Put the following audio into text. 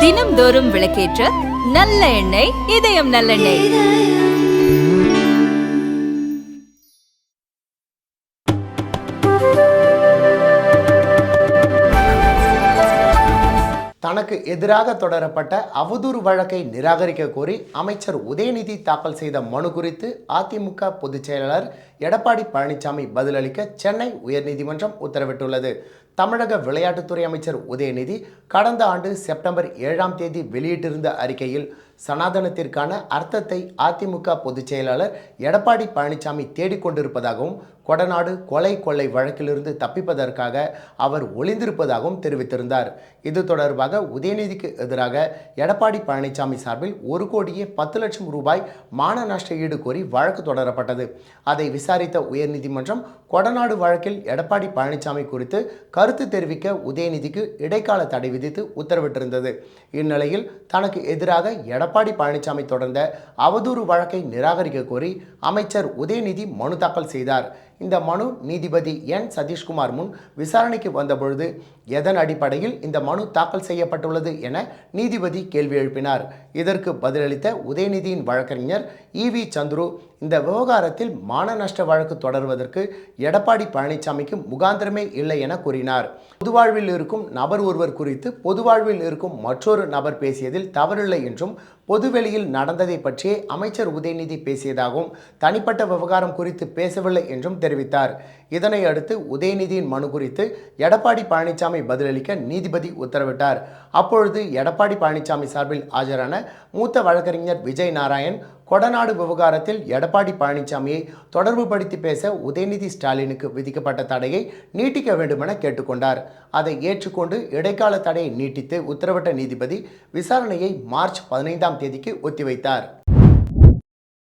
தினம்தோறும் விளக்கேற்ற நல்ல எண்ணெய் இதயம் நல்லெண்ணெய் தனக்கு எதிராக தொடரப்பட்ட அவதூறு வழக்கை நிராகரிக்க கோரி அமைச்சர் உதயநிதி தாக்கல் செய்த மனு குறித்து அதிமுக பொதுச் செயலாளர் எடப்பாடி பழனிசாமி பதிலளிக்க சென்னை உயர்நீதிமன்றம் உத்தரவிட்டுள்ளது. தமிழக விளையாட்டுத்துறை அமைச்சர் உதயநிதி கடந்த ஆண்டு செப்டம்பர் ஏழாம் தேதி வெளியிட்டிருந்த அறிக்கையில் சனாதனத்திற்கான அர்த்தத்தை அதிமுக பொதுச் செயலாளர் எடப்பாடி பழனிசாமி தேடிக்கொண்டிருப்பதாகவும் கொடநாடு கொலை கொள்ளை வழக்கிலிருந்து தப்பிப்பதற்காக அவர் ஒளிந்திருப்பதாகவும் தெரிவித்திருந்தார். இது தொடர்பாக உதயநிதிக்கு எதிராக எடப்பாடி பழனிசாமி சார்பில் ஒரு கோடியே பத்து லட்சம் ரூபாய் மான நஷ்ட ஈடு கோரி வழக்கு தொடரப்பட்டது. அதை விசாரித்த உயர்நீதிமன்றம் கொடநாடு வழக்கில் எடப்பாடி பழனிசாமி குறித்து கருத்து தெரிவிக்க உதயநிதிக்கு இடைக்கால தடை விதித்து உத்தரவிட்டிருந்தது. இந்நிலையில் தனக்கு எதிராக எடப்பாடி பழனிசாமி தொடர்ந்த அவதூறு வழக்கை நிராகரிக்க கோரி அமைச்சர் உதயநிதி மனு தாக்கல் செய்தார். இந்த மனு நீதிபதி என். சதீஷ்குமார் முன் விசாரணைக்கு வந்தபொழுது எதன் அடிப்படையில் இந்த மனு தாக்கல் செய்யப்பட்டுள்ளது என நீதிபதி கேள்வி எழுப்பினார். இதற்கு பதிலளித்த உதயநிதியின் வழக்கறிஞர் இவி சந்துரு இந்த விவகாரத்தில் மான நஷ்ட வழக்கு தொடர்வதற்கு எடப்பாடி பழனிசாமிக்கு முகாந்திரமே இல்லை என கூறினார். பொதுவாழ்வில் இருக்கும் நபர் ஒருவர் குறித்து பொதுவாழ்வில் இருக்கும் மற்றொரு நபர் பேசியதில் தவறில்லை என்றும் பொதுவெளியில் நடந்ததை பற்றி அமைச்சர் உதயநிதி பேசியதாகவும் தனிப்பட்ட விவகாரம் குறித்து பேசவில்லை என்றும் தெரிவித்தார். இதனை அடுத்து உதயநிதியின் மனு குறித்து எடப்பாடி பழனிசாமி பதிலளிக்க நீதிபதி உத்தரவிட்டார். அப்பொழுது எடப்பாடி பழனிசாமி சார்பில் ஆஜரான மூத்த வழக்கறிஞர் விஜய் நாராயண் கொடநாடு விவகாரத்தில் எடப்பாடி பழனிசாமியை தொடர்புபடுத்தி பேச உதயநிதி ஸ்டாலினுக்கு விதிக்கப்பட்ட தடையை நீட்டிக்க வேண்டுமென கேட்டுக்கொண்டார். அதை ஏற்றுக்கொண்டு இடைக்கால தடையை நீட்டித்து உத்தரவிட்ட நீதிபதி விசாரணையை மார்ச் பதினைந்தாம் தேதிக்கு ஒத்திவைத்தார்.